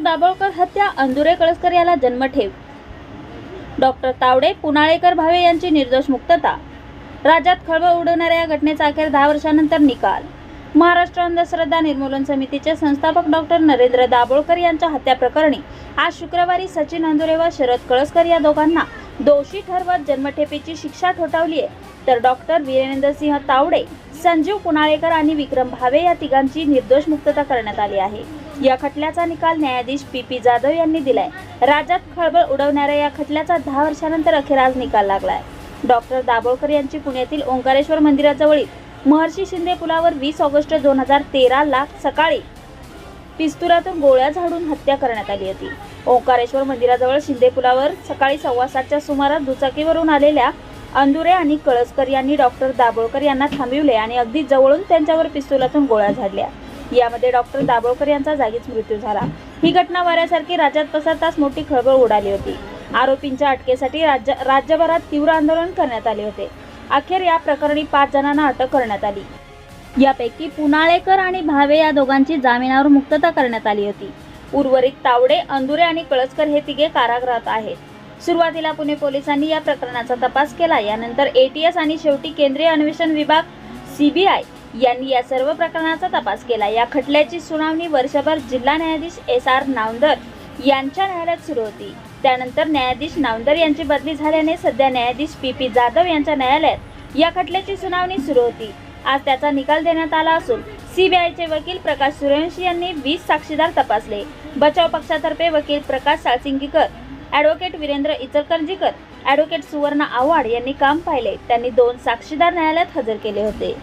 दाभोळकर हत्या अंदुरे कळसकर याला जन्मठेव डॉक्टर तावडे पुनाळेकर भावे यांची निर्दोष मुक्तता. राज्यात खळबळ उडवणाऱ्या या घटनेचा अखेर दहा वर्षानंतर निकाल. महाराष्ट्र अंधश्रद्धा निर्मूलन समितीचे संस्थापक डॉक्टर नरेंद्र दाभोळकर यांच्या हत्या प्रकरणी आज शुक्रवारी सचिन अंदुरे व शरद कळसकर या दोघांना दोषी ठरवत जन्मठेपेची शिक्षा ठोठावली आहे तर डॉक्टर वीरेंद्रसिंह तावडे संजीव पुनाळेकर आणि विक्रम भावे या तिघांची निर्दोष मुक्तता करण्यात आली आहे. या खटल्याचा निकाल न्यायाधीश पी पी जाधव यांनी दिलाय. राज्यात खळबळ उडवणाऱ्या या खटल्याचा दहा वर्षानंतर अखेर आज निकाल लागलाय. डॉक्टर दाभोळकर यांची पुण्यातील ओंकारेश्वर मंदिराजवळील महर्षी शिंदे पुलावर वीस ऑगस्ट दोन हजार तेराला सकाळी पिस्तुलातून गोळ्या झाडून हत्या करण्यात आली होती. ओंकारेश्वर मंदिराजवळ शिंदे पुलावर सकाळी सव्वा सातच्या सुमारास दुचाकीवरून आलेल्या अंदुरे आणि कळसकर यांनी डॉक्टर दाभोळकर यांना थांबविले आणि अगदी जवळून त्यांच्यावर पिस्तुलातून गोळ्या झाडल्या. यामध्ये डॉक्टर दाभोळकर यांचा जागीच मृत्यू झाला. ही घटना वाऱ्यासारखी राज्यात पसरताच मोठी खळबळ उडाली होती. आरोपींच्या अटकेसाठी राज्य राज्यभरात तीव्र आंदोलन करण्यात आले होते. अखेर या प्रकरणी पाच जणांना अटक करण्यात आली. यापैकी पुनाळेकर आणि भावे या दोघांची जामिनावर मुक्तता करण्यात आली होती. उर्वरित तावडे अंदुरे आणि कळसकर हे तिघे कारागृहात आहेत. सुरुवातीला पुणे पोलिसांनी या प्रकरणाचा तपास केला. यानंतर एटीएस आणि शेवटी केंद्रीय अन्वेषण विभाग सीबीआय यांनी या सर्व प्रकरणाचा तपास केला. या खटल्याची सुनावणी वर्षभर जिल्हा न्यायाधीश एस आर नावंदर यांच्या न्यायालयात सुरू होती. त्यानंतर न्यायाधीश नावंदर यांची बदली झाल्याने सध्या न्यायाधीश पी पी जाधव यांच्या न्यायालयात या खटल्याची सुनावणी सुरू होती. आज त्याचा निकाल देण्यात आला असून सीबीआयचे वकील प्रकाश सूर्यवंशी यांनी वीस साक्षीदार तपासले. बचाव पक्षातर्फे वकील प्रकाश साळसिंगीकर ॲडव्होकेट वीरेंद्र इचलकरंजीकर ॲडव्होकेट सुवर्ण आव्हाड यांनी काम पाहिले. त्यांनी दोन साक्षीदार न्यायालयात हजर केले होते.